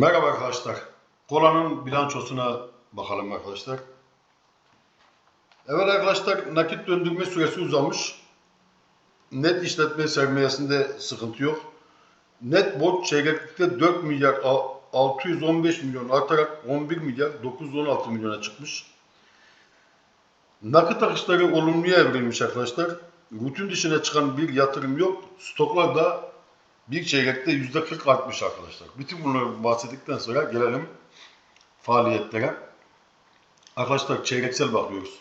Merhaba arkadaşlar. Kolanın bilançosuna bakalım arkadaşlar. Evet arkadaşlar nakit döndürme süresi uzamış. Net işletme sermayesinde sıkıntı yok. Net borç çeyreklikte 4 milyar a- 615 milyon artarak 11 milyar 916 milyona çıkmış. Nakit akışları olumluya evrilmiş arkadaşlar. Rutin dışına çıkan bir yatırım yok. Stoklar da bir çeyrekte yüzde 40 artmış arkadaşlar. Bütün bunları bahsettikten sonra gelelim faaliyetlere. Arkadaşlar çeyreksel bakıyoruz.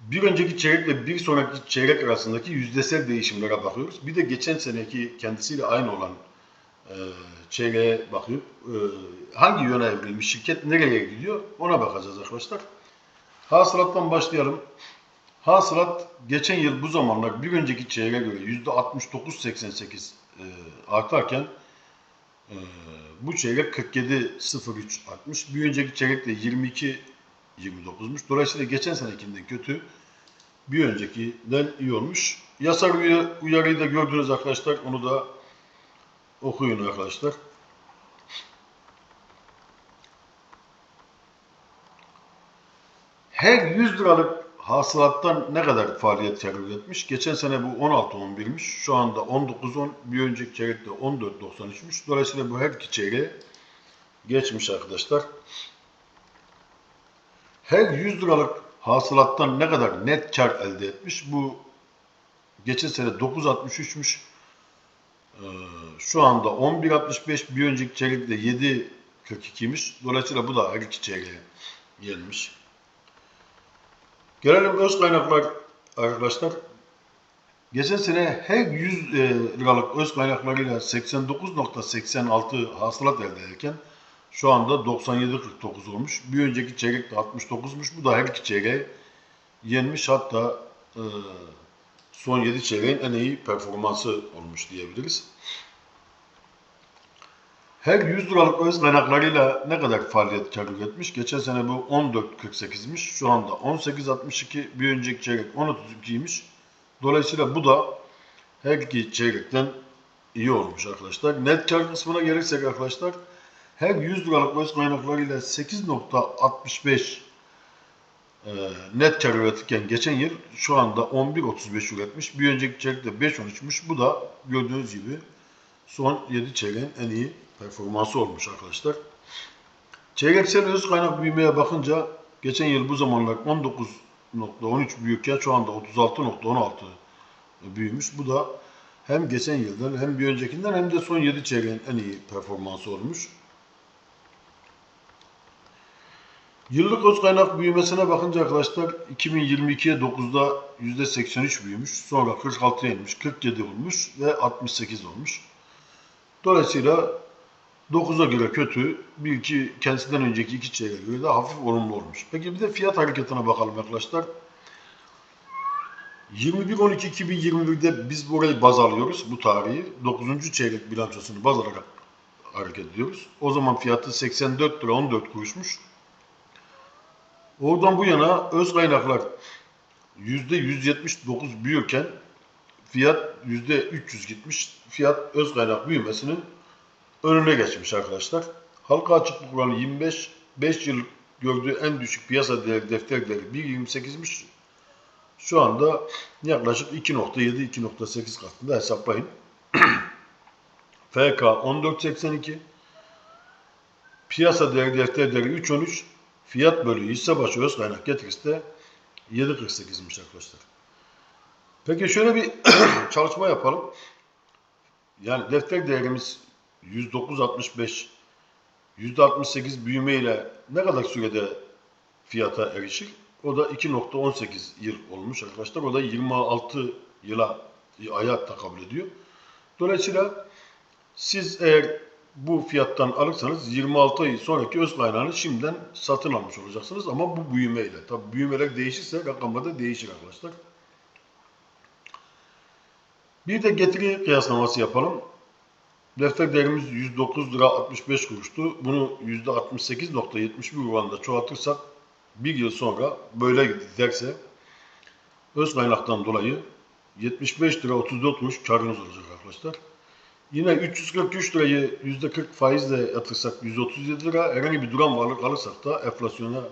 Bir önceki çeyrekle bir sonraki çeyrek arasındaki yüzdesel değişimlere bakıyoruz. Bir de geçen seneki kendisiyle aynı olan e, çeyreğe bakıp e, hangi yöne evrilmiş, şirket nereye gidiyor ona bakacağız arkadaşlar. Hasılattan başlayalım. Hasılat geçen yıl bu zamanlar bir önceki çeyreğe göre %69.88 e, artarken e, bu çeyrek 47.03 artmış. Bir önceki çeyrek de 22.29'muş. Dolayısıyla geçen senekinden kötü, bir öncekinden iyi olmuş. Yasal uyarı- uyarıyı da gördünüz arkadaşlar. Onu da okuyun arkadaşlar. Her 100 liralık hasılattan ne kadar faaliyet kar üretmiş? Geçen sene bu 16.11'miş. Şu anda 19.10. Bir önceki çeyrekte 14.93'müş. Dolayısıyla bu her iki çeyreğe geçmiş arkadaşlar. Her 100 liralık hasılattan ne kadar net kar elde etmiş? Bu geçen sene 9.63'müş. Ee, şu anda 11.65. Bir önceki çeyrekte 7.42'ymiş. Dolayısıyla bu da her iki çeyreğe gelmiş. Gelelim öz kaynaklar arkadaşlar. Geçen sene her 100 e, liralık öz kaynaklarıyla 89.86 hasılat elde ederken şu anda 97.49 olmuş. Bir önceki çeyrekte 69'muş. Bu da her iki çeyreğe yenmiş. Hatta e, son 7 çeyreğin en iyi performansı olmuş diyebiliriz. Her 100 liralık öz kaynaklarıyla ne kadar faaliyet kar üretmiş? Geçen sene bu 14.48'miş. Şu anda 18.62. Bir önceki çeyrek 10.32'ymiş. Dolayısıyla bu da her iki çeyrekten iyi olmuş arkadaşlar. Net kar kısmına gelirsek arkadaşlar her 100 liralık öz kaynaklarıyla 8.65 e, net kar üretirken geçen yıl şu anda 11.35 üretmiş. Bir önceki çeyrekte 5.13'müş. Bu da gördüğünüz gibi son 7 çeyreğin en iyi performansı olmuş arkadaşlar. Çeyreksel öz kaynak büyümeye bakınca geçen yıl bu zamanlar 19.13 büyürken şu anda 36.16 büyümüş. Bu da hem geçen yıldan hem bir öncekinden hem de son 7 çeyreğin en iyi performansı olmuş. Yıllık öz kaynak büyümesine bakınca arkadaşlar 2022'ye 9'da %83 büyümüş. Sonra 46'ya inmiş, 47 olmuş ve 68 olmuş. Dolayısıyla 9'a göre kötü, bir iki kendisinden önceki iki çeyreğe göre de hafif olumlu olmuş. Peki bir de fiyat hareketine bakalım arkadaşlar. 21-12-2021'de biz burayı baz alıyoruz, bu tarihi. 9. çeyrek bilançosunu baz alarak hareket ediyoruz. O zaman fiyatı 84 lira 14 kuruşmuş. Oradan bu yana öz kaynaklar %179 büyürken fiyat %300 gitmiş. Fiyat öz kaynak büyümesinin önüne geçmiş arkadaşlar. Halka açıklık oranı 25, 5 yıl gördüğü en düşük piyasa değeri defter değeri 1.28'miş. Şu anda yaklaşık 2.7-2.8 katında hesaplayın. FK 14.82, piyasa değeri defter değeri 3.13, fiyat bölü hisse başı öz kaynak getirisi de 7.48'miş arkadaşlar. Peki şöyle bir çalışma yapalım. Yani defter değerimiz 109.65 %68 büyüme ile ne kadar sürede fiyata erişir? O da 2.18 yıl olmuş arkadaşlar. O da 26 yıla aya tekabül ediyor. Dolayısıyla siz eğer bu fiyattan alırsanız 26 ay sonraki öz kaynağını şimdiden satın almış olacaksınız ama bu büyümeyle. Tabi büyümeler değişirse rakamlar da değişir arkadaşlar. Bir de getiri kıyaslaması yapalım. Defter değerimiz 109 lira 65 kuruştu. Bunu %68.71 oranında çoğaltırsak bir yıl sonra böyle giderse öz kaynaktan dolayı 75 lira 34 kuruş karınız olacak arkadaşlar. Yine 343 lirayı %40 faizle yatırsak 137 lira, herhangi bir duran varlık alırsak da enflasyona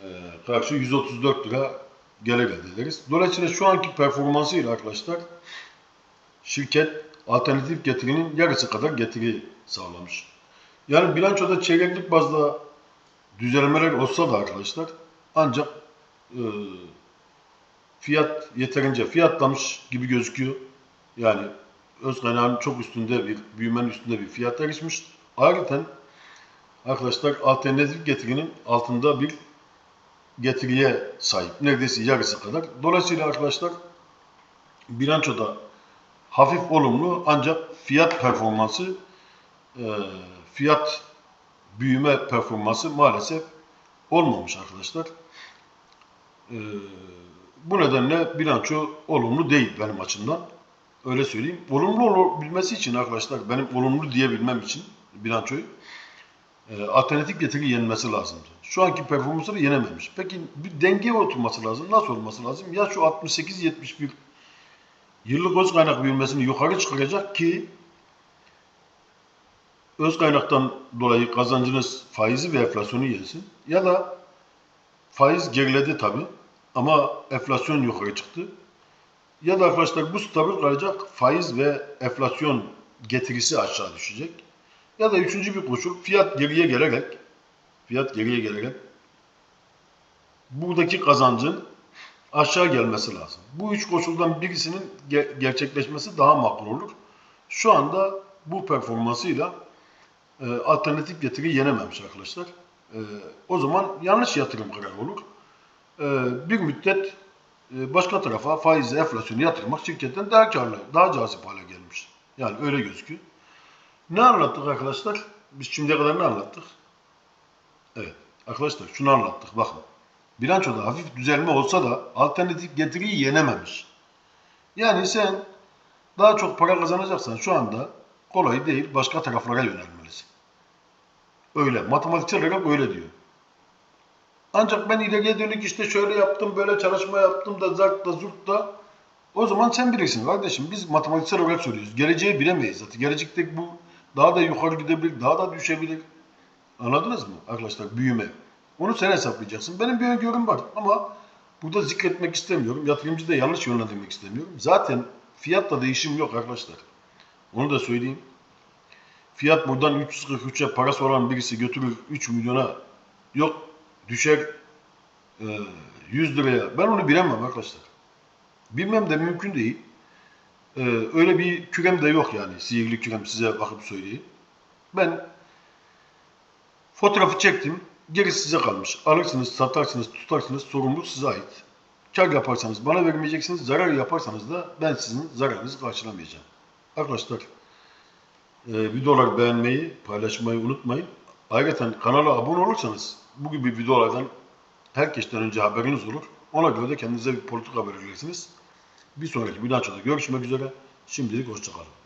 e, karşı 134 lira gelir elde ederiz. Dolayısıyla şu anki performansıyla arkadaşlar şirket alternatif getirinin yarısı kadar getiri sağlamış. Yani bilançoda çeyreklik bazda düzelmeler olsa da arkadaşlar ancak e, fiyat yeterince fiyatlamış gibi gözüküyor. Yani öz kaynağın çok üstünde bir büyümenin üstünde bir fiyat erişmiş. Ayrıca arkadaşlar alternatif getirinin altında bir getiriye sahip. Neredeyse yarısı kadar. Dolayısıyla arkadaşlar bilançoda hafif olumlu ancak fiyat performansı e, fiyat büyüme performansı maalesef olmamış arkadaşlar. E, bu nedenle bilanço olumlu değil benim açımdan. Öyle söyleyeyim. Olumlu olabilmesi için arkadaşlar benim olumlu diyebilmem için bilançoyu e, alternatif getiri yenmesi lazımdı. Şu anki performansları yenememiş. Peki bir denge oturması lazım. Nasıl olması lazım? Ya şu 68-71 yıllık öz kaynak büyümesini yukarı çıkaracak ki öz kaynaktan dolayı kazancınız faizi ve enflasyonu yensin. Ya da faiz geriledi tabi ama enflasyon yukarı çıktı. Ya da arkadaşlar bu stabil kalacak faiz ve enflasyon getirisi aşağı düşecek. Ya da üçüncü bir koşul fiyat geriye gelerek fiyat geriye gelerek buradaki kazancın aşağı gelmesi lazım. Bu üç koşuldan birisinin ge- gerçekleşmesi daha makul olur. Şu anda bu performansıyla e, alternatif getiri yenememiş arkadaşlar. E, o zaman yanlış yatırım kararı olur. E, bir müddet e, başka tarafa faizle enflasyonu yatırmak şirketten daha karlı, daha cazip hale gelmiş. Yani öyle gözüküyor. Ne anlattık arkadaşlar? Biz şimdiye kadar ne anlattık? Evet. Arkadaşlar şunu anlattık. Bakın. Bilançoda hafif düzelme olsa da alternatif getiriyi yenememiş. Yani sen daha çok para kazanacaksan şu anda kolay değil başka taraflara yönelmelisin. Öyle. Matematiksel olarak öyle diyor. Ancak ben ileriye dönük işte şöyle yaptım, böyle çalışma yaptım da zart da zurt da o zaman sen bilirsin kardeşim. Biz matematiksel olarak söylüyoruz. Geleceği bilemeyiz zaten. Gelecekte bu daha da yukarı gidebilir, daha da düşebilir. Anladınız mı arkadaşlar? Büyüme. Onu sen hesaplayacaksın. Benim bir öngörüm var ama burada zikretmek istemiyorum. Yatırımcı da yanlış yönlendirmek istemiyorum. Zaten fiyatta değişim yok arkadaşlar. Onu da söyleyeyim. Fiyat buradan 343'e parası olan birisi götürür 3 milyona yok düşer e, 100 liraya. Ben onu bilemem arkadaşlar. Bilmem de mümkün değil. E, öyle bir kürem de yok yani. Sihirli kürem size bakıp söyleyeyim. Ben fotoğrafı çektim. Gerisi size kalmış. Alırsınız, satarsınız, tutarsınız. Sorumluluk size ait. Kar yaparsanız bana vermeyeceksiniz. Zarar yaparsanız da ben sizin zararınızı karşılamayacağım. Arkadaşlar e, videoları beğenmeyi, paylaşmayı unutmayın. Ayrıca kanala abone olursanız bu gibi videolardan herkesten önce haberiniz olur. Ona göre de kendinize bir politika belirlersiniz. Bir sonraki bilançoda görüşmek üzere. Şimdilik hoşçakalın.